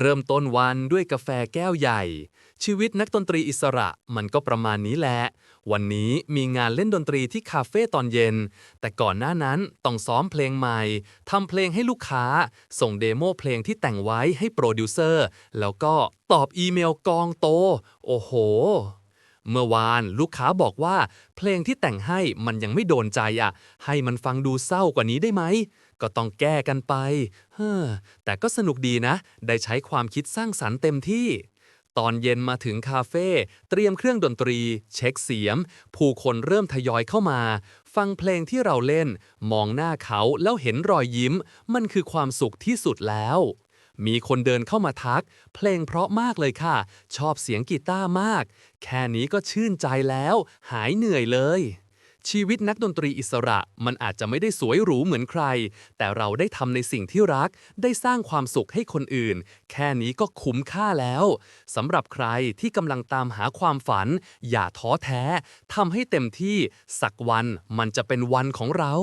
เริ่มต้นวันด้วยกาแฟแก้วใหญ่ ชีวิตนักดนตรีอิสระมันก็ประมาณนี้แหละ วันนี้มีงานเล่นดนตรีที่คาเฟ่ตอนเย็น แต่ก่อนหน้านั้นต้องซ้อมเพลงใหม่ทำเพลงให้ลูกค้า ส่งเดโมเพลงที่แต่งไว้ให้โปรดิวเซอร์ แล้วก็ตอบอีเมลกองโต โอ้โห เมื่อวานลูกค้าบอกว่า เพลงที่แต่งให้มันยังไม่โดนใจอะ ให้มันฟังดูเศร้ากว่านี้ได้ไหม ก็ต้องแก้กันไป เฮ้อ แต่ก็สนุกดีนะ ได้ใช้ความคิดสร้างสรรค์เต็มที่ ตอนเย็นมาถึงคาเฟ่เตรียมเครื่องดนตรี เช็คเสียง ผู้คนเริ่มทยอยเข้ามา ฟังเพลงที่เราเล่น มองหน้าเขาแล้วเห็นรอยยิ้ม มันคือความสุขที่สุดแล้ว มีคนเดินเข้ามาทัก เพลงเพราะมากเลยค่ะ ชอบเสียงกีตาร์มาก แค่นี้ก็ชื่นใจแล้ว หายเหนื่อยเลย ชีวิตนักดนตรีอิสระมันอาจจะไม่ได้สวยหรูเหมือนใคร แต่เราได้ทำในสิ่งที่รัก ได้สร้างความสุขให้คนอื่น แค่นี้ก็คุ้มค่าแล้วสำหรับใครที่กำลังตามหาความฝัน อย่าท้อแท้ทำให้เต็มที่สักวันมันจะเป็นวันของเรา